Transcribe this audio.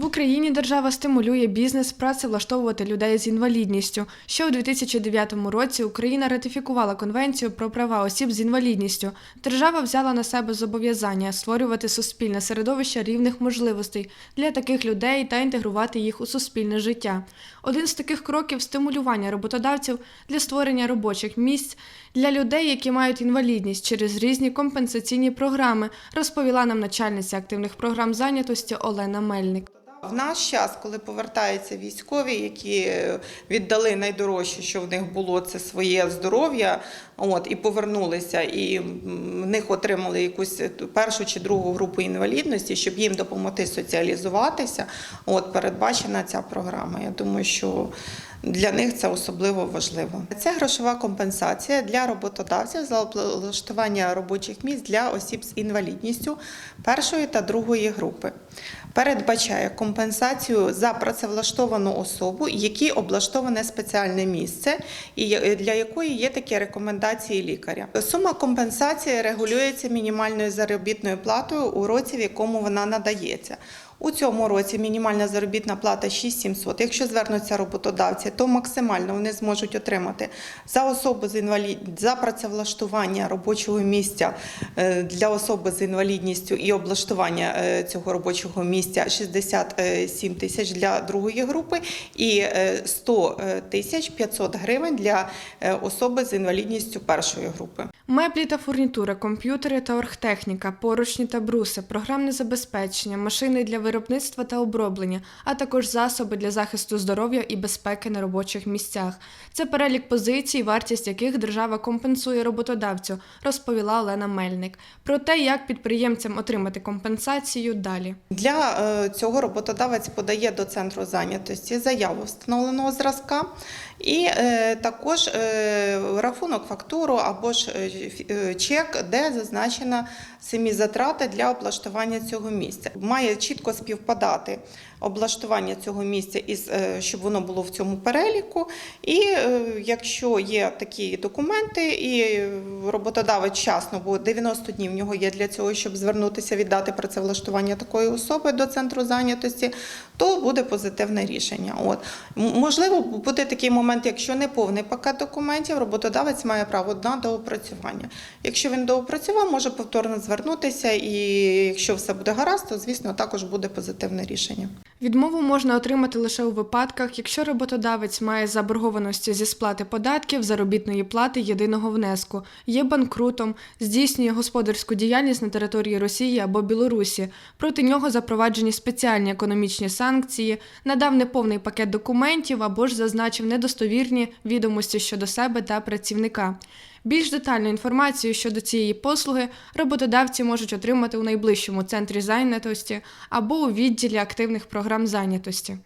В Україні держава стимулює бізнес працевлаштовувати людей з інвалідністю. Ще у 2009 році Україна ратифікувала конвенцію про права осіб з інвалідністю. Держава взяла на себе зобов'язання створювати суспільне середовище рівних можливостей для таких людей та інтегрувати їх у суспільне життя. Один з таких кроків стимулювання роботодавців для створення робочих місць для людей, які мають інвалідність через різні компенсаційні програми, розповіла нам начальниця активних програм зайнятості Олена Мельник. В наш час, коли повертаються військові, які віддали найдорожче, що в них було це своє здоров'я, от і повернулися, і в них отримали якусь першу чи другу групу інвалідності, щоб їм допомогти соціалізуватися. От передбачена ця програма. Я думаю, що для них це особливо важливо. Це грошова компенсація для роботодавців за облаштування робочих місць для осіб з інвалідністю першої та другої групи. Передбачає компенсацію за працевлаштовану особу, якій облаштоване спеціальне місце, і для якої є такі рекомендації лікаря. Сума компенсації регулюється мінімальною заробітною платою у році, в якому вона надається. У цьому році мінімальна заробітна плата 6700. Якщо звернуться роботодавці, то максимально вони зможуть отримати за особу з інвалід... за працевлаштування робочого місця е, для особи з інвалідністю і облаштування е, цього робочого місця 67 тисяч для другої групи і е, 100 тисяч 500 гривень для е, особи з інвалідністю першої групи. Меблі та фурнітура, комп'ютери та оргтехніка, поручні та бруси, програмне забезпечення, машини для виробництва та оброблення, а також засоби для захисту здоров'я і безпеки на робочих місцях. Це перелік позицій, вартість яких держава компенсує роботодавцю, розповіла Олена Мельник. Про те, як підприємцям отримати компенсацію далі. Для е, цього роботодавець подає до центру зайнятості заяву встановленого зразка і е, також е, рахунок фактуру або ж чек, де зазначена самі затрати для облаштування цього місця. Має чітко співпадати облаштування цього місця із е, щоб воно було в цьому переліку. І е, якщо є такі документи, і роботодавець вчасно, бо 90 днів в нього є для цього, щоб звернутися, віддати працевлаштування такої особи до центру зайнятості, то буде позитивне рішення. От можливо, буде такий момент, якщо не повний пакет документів, роботодавець має право на доопрацювання. Якщо він доопрацював, може повторно звернутися, і якщо все буде гаразд, то звісно також буде позитивне рішення. Відмову можна отримати лише у випадках, якщо роботодавець має заборгованості зі сплати податків, заробітної плати, єдиного внеску, є банкрутом, здійснює господарську діяльність на території Росії або Білорусі. Проти нього запроваджені спеціальні економічні санкції, надав неповний пакет документів або ж зазначив недостовірні відомості щодо себе та працівника. Більш детальну інформацію щодо цієї послуги роботодавці можуть отримати у найближчому центрі зайнятості або у відділі активних програм зайнятості.